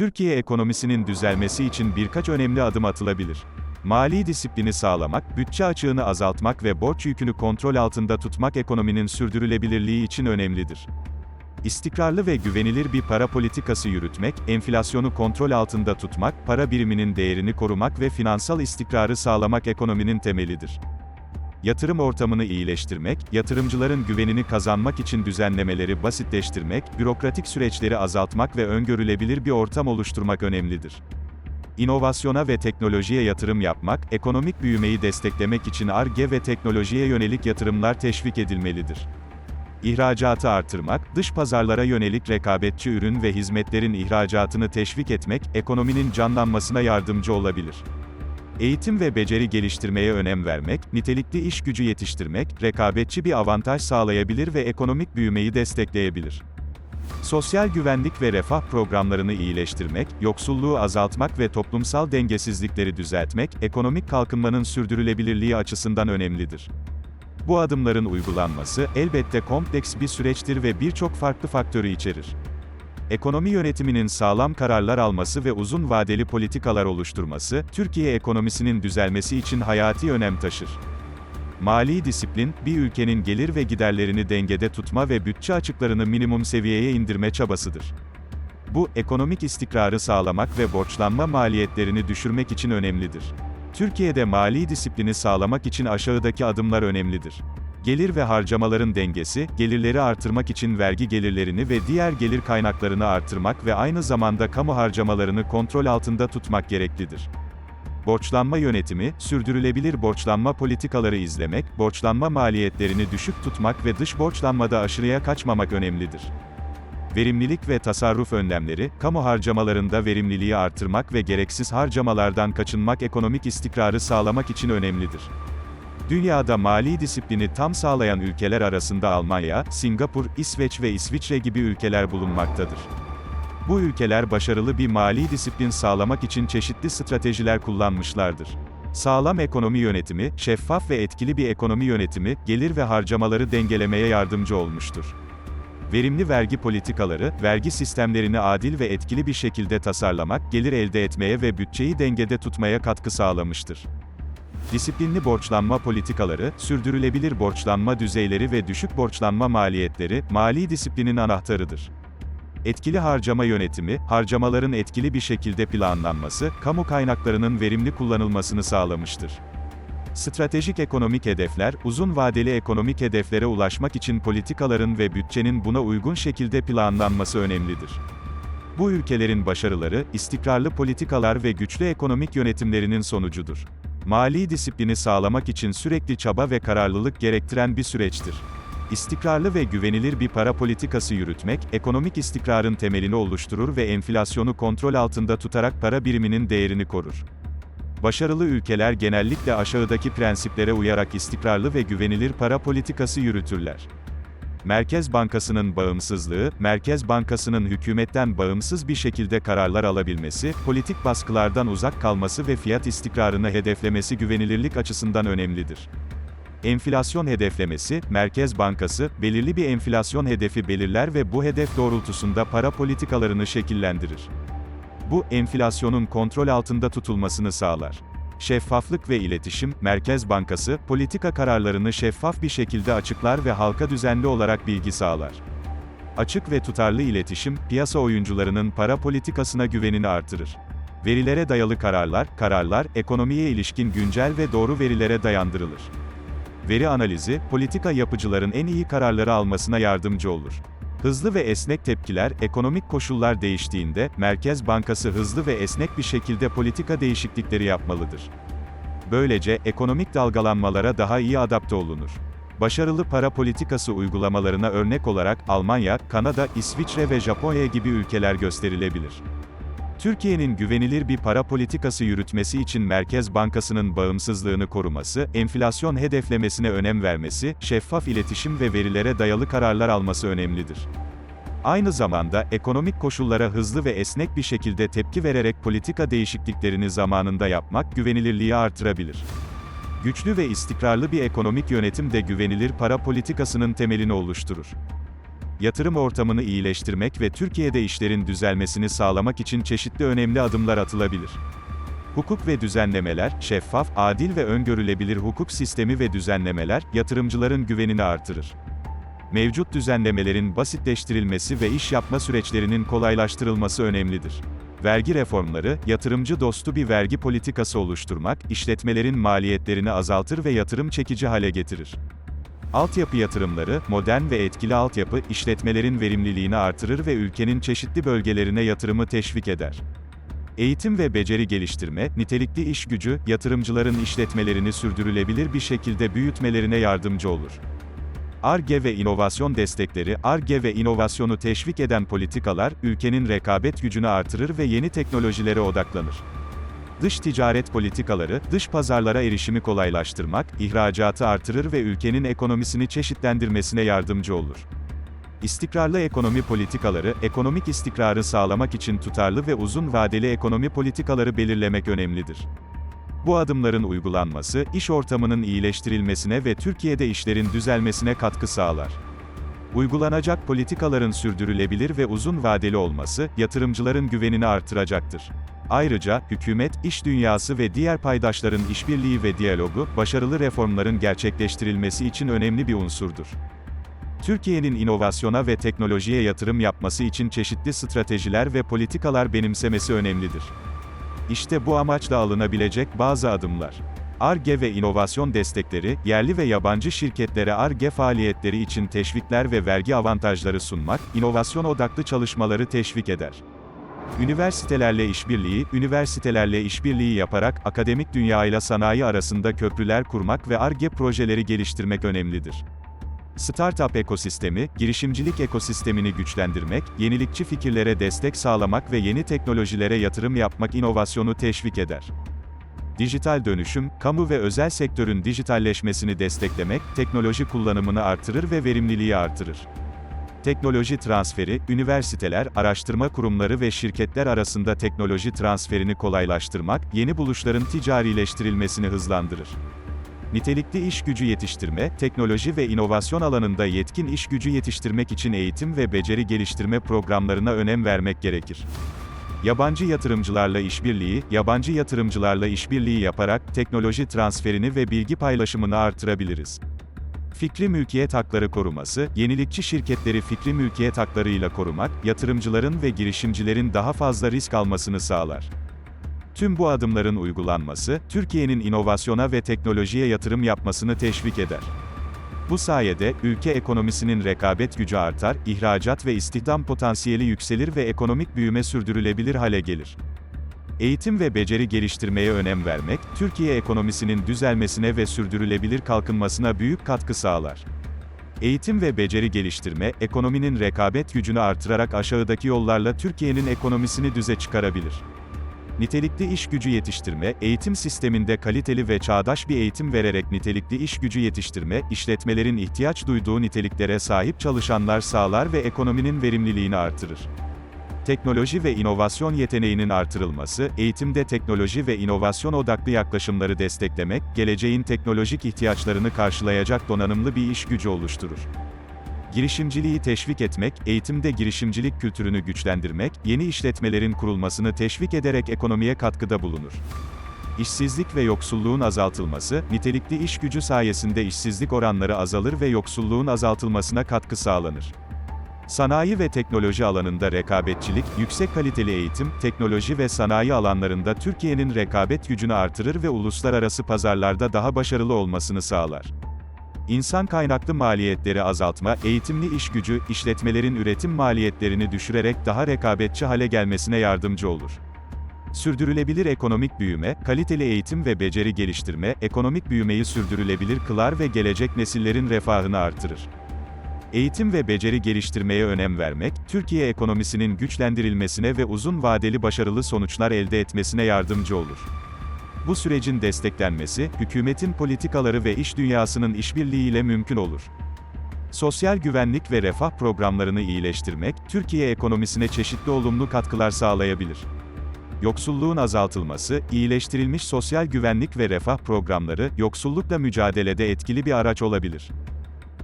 Türkiye ekonomisinin düzelmesi için birkaç önemli adım atılabilir. Mali disiplini sağlamak, bütçe açığını azaltmak ve borç yükünü kontrol altında tutmak ekonominin sürdürülebilirliği için önemlidir. İstikrarlı ve güvenilir bir para politikası yürütmek, enflasyonu kontrol altında tutmak, para biriminin değerini korumak ve finansal istikrarı sağlamak ekonominin temelidir. Yatırım ortamını iyileştirmek, yatırımcıların güvenini kazanmak için düzenlemeleri basitleştirmek, bürokratik süreçleri azaltmak ve öngörülebilir bir ortam oluşturmak önemlidir. İnovasyona ve teknolojiye yatırım yapmak, ekonomik büyümeyi desteklemek için ARGE ve teknolojiye yönelik yatırımlar teşvik edilmelidir. İhracatı artırmak, dış pazarlara yönelik rekabetçi ürün ve hizmetlerin ihracatını teşvik etmek, ekonominin canlanmasına yardımcı olabilir. Eğitim ve beceri geliştirmeye önem vermek, nitelikli iş gücü yetiştirmek, rekabetçi bir avantaj sağlayabilir ve ekonomik büyümeyi destekleyebilir. Sosyal güvenlik ve refah programlarını iyileştirmek, yoksulluğu azaltmak ve toplumsal dengesizlikleri düzeltmek, ekonomik kalkınmanın sürdürülebilirliği açısından önemlidir. Bu adımların uygulanması, elbette kompleks bir süreçtir ve birçok farklı faktörü içerir. Ekonomi yönetiminin sağlam kararlar alması ve uzun vadeli politikalar oluşturması, Türkiye ekonomisinin düzelmesi için hayati önem taşır. Mali disiplin, bir ülkenin gelir ve giderlerini dengede tutma ve bütçe açıklarını minimum seviyeye indirme çabasıdır. Bu, ekonomik istikrarı sağlamak ve borçlanma maliyetlerini düşürmek için önemlidir. Türkiye'de mali disiplini sağlamak için aşağıdaki adımlar önemlidir. Gelir ve harcamaların dengesi, gelirleri artırmak için vergi gelirlerini ve diğer gelir kaynaklarını artırmak ve aynı zamanda kamu harcamalarını kontrol altında tutmak gereklidir. Borçlanma yönetimi, sürdürülebilir borçlanma politikaları izlemek, borçlanma maliyetlerini düşük tutmak ve dış borçlanmada aşırıya kaçmamak önemlidir. Verimlilik ve tasarruf önlemleri, kamu harcamalarında verimliliği artırmak ve gereksiz harcamalardan kaçınmak ekonomik istikrarı sağlamak için önemlidir. Dünyada mali disiplini tam sağlayan ülkeler arasında Almanya, Singapur, İsveç ve İsviçre gibi ülkeler bulunmaktadır. Bu ülkeler başarılı bir mali disiplin sağlamak için çeşitli stratejiler kullanmışlardır. Sağlam ekonomi yönetimi, şeffaf ve etkili bir ekonomi yönetimi, gelir ve harcamaları dengelemeye yardımcı olmuştur. Verimli vergi politikaları, vergi sistemlerini adil ve etkili bir şekilde tasarlamak, gelir elde etmeye ve bütçeyi dengede tutmaya katkı sağlamıştır. Disiplinli borçlanma politikaları, sürdürülebilir borçlanma düzeyleri ve düşük borçlanma maliyetleri, mali disiplinin anahtarıdır. Etkili harcama yönetimi, harcamaların etkili bir şekilde planlanması, kamu kaynaklarının verimli kullanılmasını sağlamıştır. Stratejik ekonomik hedefler, uzun vadeli ekonomik hedeflere ulaşmak için politikaların ve bütçenin buna uygun şekilde planlanması önemlidir. Bu ülkelerin başarıları, istikrarlı politikalar ve güçlü ekonomik yönetimlerinin sonucudur. Mali disiplini sağlamak için sürekli çaba ve kararlılık gerektiren bir süreçtir. İstikrarlı ve güvenilir bir para politikası yürütmek, ekonomik istikrarın temelini oluşturur ve enflasyonu kontrol altında tutarak para biriminin değerini korur. Başarılı ülkeler genellikle aşağıdaki prensiplere uyarak istikrarlı ve güvenilir para politikası yürütürler. Merkez Bankası'nın bağımsızlığı, Merkez Bankası'nın hükümetten bağımsız bir şekilde kararlar alabilmesi, politik baskılardan uzak kalması ve fiyat istikrarını hedeflemesi güvenilirlik açısından önemlidir. Enflasyon hedeflemesi, Merkez Bankası, belirli bir enflasyon hedefi belirler ve bu hedef doğrultusunda para politikalarını şekillendirir. Bu, enflasyonun kontrol altında tutulmasını sağlar. Şeffaflık ve iletişim, Merkez Bankası, politika kararlarını şeffaf bir şekilde açıklar ve halka düzenli olarak bilgi sağlar. Açık ve tutarlı iletişim, piyasa oyuncularının para politikasına güvenini artırır. Verilere dayalı kararlar, kararlar, ekonomiye ilişkin güncel ve doğru verilere dayandırılır. Veri analizi, politika yapıcıların en iyi kararları almasına yardımcı olur. Hızlı ve esnek tepkiler, ekonomik koşullar değiştiğinde, Merkez Bankası hızlı ve esnek bir şekilde politika değişiklikleri yapmalıdır. Böylece, ekonomik dalgalanmalara daha iyi adapte olunur. Başarılı para politikası uygulamalarına örnek olarak, Almanya, Kanada, İsviçre ve Japonya gibi ülkeler gösterilebilir. Türkiye'nin güvenilir bir para politikası yürütmesi için Merkez Bankası'nın bağımsızlığını koruması, enflasyon hedeflemesine önem vermesi, şeffaf iletişim ve verilere dayalı kararlar alması önemlidir. Aynı zamanda, ekonomik koşullara hızlı ve esnek bir şekilde tepki vererek politika değişikliklerini zamanında yapmak, güvenilirliği artırabilir. Güçlü ve istikrarlı bir ekonomik yönetim de güvenilir para politikasının temelini oluşturur. Yatırım ortamını iyileştirmek ve Türkiye'de işlerin düzelmesini sağlamak için çeşitli önemli adımlar atılabilir. Hukuk ve düzenlemeler, şeffaf, adil ve öngörülebilir hukuk sistemi ve düzenlemeler, yatırımcıların güvenini artırır. Mevcut düzenlemelerin basitleştirilmesi ve iş yapma süreçlerinin kolaylaştırılması önemlidir. Vergi reformları, yatırımcı dostu bir vergi politikası oluşturmak, işletmelerin maliyetlerini azaltır ve yatırım çekici hale getirir. Altyapı yatırımları, modern ve etkili altyapı, işletmelerin verimliliğini artırır ve ülkenin çeşitli bölgelerine yatırımı teşvik eder. Eğitim ve beceri geliştirme, nitelikli iş gücü, yatırımcıların işletmelerini sürdürülebilir bir şekilde büyütmelerine yardımcı olur. ARGE ve inovasyon destekleri, ARGE ve inovasyonu teşvik eden politikalar, ülkenin rekabet gücünü artırır ve yeni teknolojilere odaklanır. Dış ticaret politikaları, dış pazarlara erişimi kolaylaştırmak, ihracatı artırır ve ülkenin ekonomisini çeşitlendirmesine yardımcı olur. İstikrarlı ekonomi politikaları, ekonomik istikrarı sağlamak için tutarlı ve uzun vadeli ekonomi politikaları belirlemek önemlidir. Bu adımların uygulanması, iş ortamının iyileştirilmesine ve Türkiye'de işlerin düzelmesine katkı sağlar. Uygulanacak politikaların sürdürülebilir ve uzun vadeli olması, yatırımcıların güvenini artıracaktır. Ayrıca, hükümet, iş dünyası ve diğer paydaşların işbirliği ve diyalogu, başarılı reformların gerçekleştirilmesi için önemli bir unsurdur. Türkiye'nin inovasyona ve teknolojiye yatırım yapması için çeşitli stratejiler ve politikalar benimsemesi önemlidir. İşte bu amaçla alınabilecek bazı adımlar. ARGE ve inovasyon destekleri, yerli ve yabancı şirketlere ARGE faaliyetleri için teşvikler ve vergi avantajları sunmak, inovasyon odaklı çalışmaları teşvik eder. Üniversitelerle işbirliği, üniversitelerle işbirliği yaparak akademik dünya ile sanayi arasında köprüler kurmak ve ARGE projeleri geliştirmek önemlidir. Startup ekosistemi, girişimcilik ekosistemini güçlendirmek, yenilikçi fikirlere destek sağlamak ve yeni teknolojilere yatırım yapmak inovasyonu teşvik eder. Dijital dönüşüm, kamu ve özel sektörün dijitalleşmesini desteklemek, teknoloji kullanımını artırır ve verimliliği artırır. Teknoloji transferi, üniversiteler, araştırma kurumları ve şirketler arasında teknoloji transferini kolaylaştırmak, yeni buluşların ticarileştirilmesini hızlandırır. Nitelikli iş gücü yetiştirme, teknoloji ve inovasyon alanında yetkin iş gücü yetiştirmek için eğitim ve beceri geliştirme programlarına önem vermek gerekir. Yabancı yatırımcılarla işbirliği, yabancı yatırımcılarla işbirliği yaparak teknoloji transferini ve bilgi paylaşımını artırabiliriz. Fikri mülkiyet hakları koruması, yenilikçi şirketleri fikri mülkiyet haklarıyla korumak, yatırımcıların ve girişimcilerin daha fazla risk almasını sağlar. Tüm bu adımların uygulanması, Türkiye'nin inovasyona ve teknolojiye yatırım yapmasını teşvik eder. Bu sayede, ülke ekonomisinin rekabet gücü artar, ihracat ve istihdam potansiyeli yükselir ve ekonomik büyüme sürdürülebilir hale gelir. Eğitim ve beceri geliştirmeye önem vermek, Türkiye ekonomisinin düzelmesine ve sürdürülebilir kalkınmasına büyük katkı sağlar. Eğitim ve beceri geliştirme, ekonominin rekabet gücünü artırarak aşağıdaki yollarla Türkiye'nin ekonomisini düze çıkarabilir. Nitelikli iş gücü yetiştirme, eğitim sisteminde kaliteli ve çağdaş bir eğitim vererek nitelikli iş gücü yetiştirme, işletmelerin ihtiyaç duyduğu niteliklere sahip çalışanlar sağlar ve ekonominin verimliliğini artırır. Teknoloji ve inovasyon yeteneğinin artırılması, eğitimde teknoloji ve inovasyon odaklı yaklaşımları desteklemek, geleceğin teknolojik ihtiyaçlarını karşılayacak donanımlı bir iş gücü oluşturur. Girişimciliği teşvik etmek, eğitimde girişimcilik kültürünü güçlendirmek, yeni işletmelerin kurulmasını teşvik ederek ekonomiye katkıda bulunur. İşsizlik ve yoksulluğun azaltılması, nitelikli iş gücü sayesinde işsizlik oranları azalır ve yoksulluğun azaltılmasına katkı sağlanır. Sanayi ve teknoloji alanında rekabetçilik, yüksek kaliteli eğitim, teknoloji ve sanayi alanlarında Türkiye'nin rekabet gücünü artırır ve uluslararası pazarlarda daha başarılı olmasını sağlar. İnsan kaynaklı maliyetleri azaltma, eğitimli iş gücü, işletmelerin üretim maliyetlerini düşürerek daha rekabetçi hale gelmesine yardımcı olur. Sürdürülebilir ekonomik büyüme, kaliteli eğitim ve beceri geliştirme, ekonomik büyümeyi sürdürülebilir kılar ve gelecek nesillerin refahını artırır. Eğitim ve beceri geliştirmeye önem vermek, Türkiye ekonomisinin güçlendirilmesine ve uzun vadeli başarılı sonuçlar elde etmesine yardımcı olur. Bu sürecin desteklenmesi, hükümetin politikaları ve iş dünyasının işbirliğiyle mümkün olur. Sosyal güvenlik ve refah programlarını iyileştirmek, Türkiye ekonomisine çeşitli olumlu katkılar sağlayabilir. Yoksulluğun azaltılması, iyileştirilmiş sosyal güvenlik ve refah programları, yoksullukla mücadelede etkili bir araç olabilir.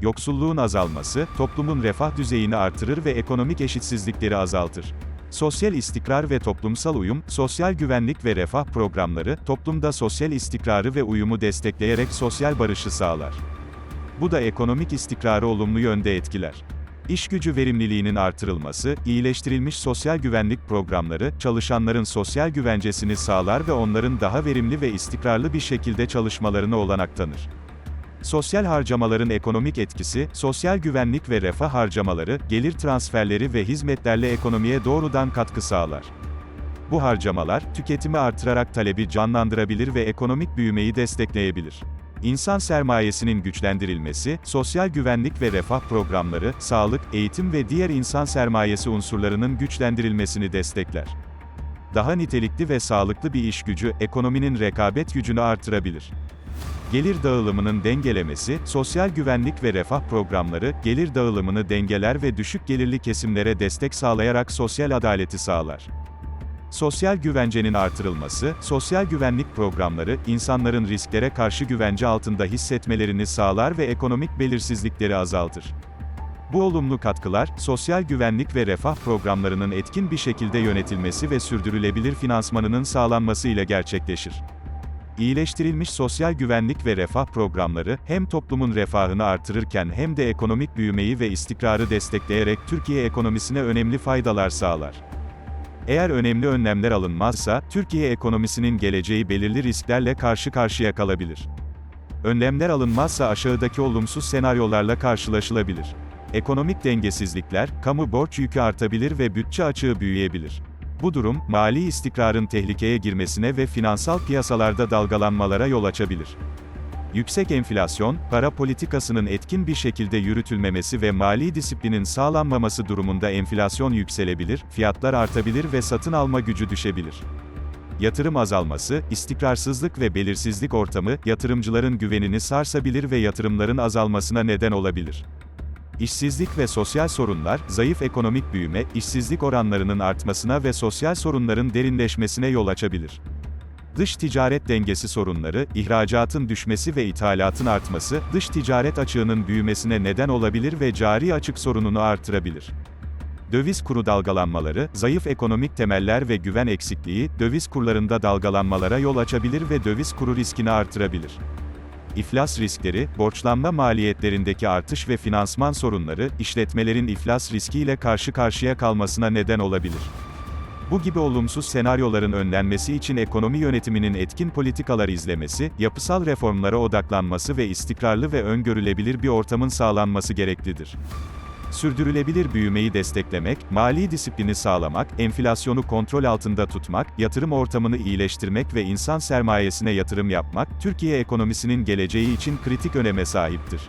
Yoksulluğun azalması, toplumun refah düzeyini artırır ve ekonomik eşitsizlikleri azaltır. Sosyal istikrar ve toplumsal uyum, sosyal güvenlik ve refah programları, toplumda sosyal istikrarı ve uyumu destekleyerek sosyal barışı sağlar. Bu da ekonomik istikrarı olumlu yönde etkiler. İş gücü verimliliğinin artırılması, iyileştirilmiş sosyal güvenlik programları, çalışanların sosyal güvencesini sağlar ve onların daha verimli ve istikrarlı bir şekilde çalışmalarına olanak tanır. Sosyal harcamaların ekonomik etkisi, sosyal güvenlik ve refah harcamaları, gelir transferleri ve hizmetlerle ekonomiye doğrudan katkı sağlar. Bu harcamalar, tüketimi artırarak talebi canlandırabilir ve ekonomik büyümeyi destekleyebilir. İnsan sermayesinin güçlendirilmesi, sosyal güvenlik ve refah programları, sağlık, eğitim ve diğer insan sermayesi unsurlarının güçlendirilmesini destekler. Daha nitelikli ve sağlıklı bir iş gücü, ekonominin rekabet gücünü artırabilir. Gelir dağılımının dengelemesi, sosyal güvenlik ve refah programları, gelir dağılımını dengeler ve düşük gelirli kesimlere destek sağlayarak sosyal adaleti sağlar. Sosyal güvencenin artırılması, sosyal güvenlik programları, insanların risklere karşı güvence altında hissetmelerini sağlar ve ekonomik belirsizlikleri azaltır. Bu olumlu katkılar, sosyal güvenlik ve refah programlarının etkin bir şekilde yönetilmesi ve sürdürülebilir finansmanının sağlanması ile gerçekleşir. İyileştirilmiş sosyal güvenlik ve refah programları, hem toplumun refahını artırırken hem de ekonomik büyümeyi ve istikrarı destekleyerek Türkiye ekonomisine önemli faydalar sağlar. Eğer önemli önlemler alınmazsa, Türkiye ekonomisinin geleceği belirli risklerle karşı karşıya kalabilir. Önlemler alınmazsa aşağıdaki olumsuz senaryolarla karşılaşılabilir. Ekonomik dengesizlikler, kamu borç yükü artabilir ve bütçe açığı büyüyebilir. Bu durum, mali istikrarın tehlikeye girmesine ve finansal piyasalarda dalgalanmalara yol açabilir. Yüksek enflasyon, para politikasının etkin bir şekilde yürütülmemesi ve mali disiplinin sağlanmaması durumunda enflasyon yükselebilir, fiyatlar artabilir ve satın alma gücü düşebilir. Yatırım azalması, istikrarsızlık ve belirsizlik ortamı, yatırımcıların güvenini sarsabilir ve yatırımların azalmasına neden olabilir. İşsizlik ve sosyal sorunlar, zayıf ekonomik büyüme, işsizlik oranlarının artmasına ve sosyal sorunların derinleşmesine yol açabilir. Dış ticaret dengesi sorunları, ihracatın düşmesi ve ithalatın artması, dış ticaret açığının büyümesine neden olabilir ve cari açık sorununu artırabilir. Döviz kuru dalgalanmaları, zayıf ekonomik temeller ve güven eksikliği, döviz kurlarında dalgalanmalara yol açabilir ve döviz kuru riskini artırabilir. İflas riskleri, borçlanma maliyetlerindeki artış ve finansman sorunları, işletmelerin iflas riskiyle karşı karşıya kalmasına neden olabilir. Bu gibi olumsuz senaryoların önlenmesi için ekonomi yönetiminin etkin politikalar izlemesi, yapısal reformlara odaklanması ve istikrarlı ve öngörülebilir bir ortamın sağlanması gereklidir. Sürdürülebilir büyümeyi desteklemek, mali disiplini sağlamak, enflasyonu kontrol altında tutmak, yatırım ortamını iyileştirmek ve insan sermayesine yatırım yapmak, Türkiye ekonomisinin geleceği için kritik öneme sahiptir.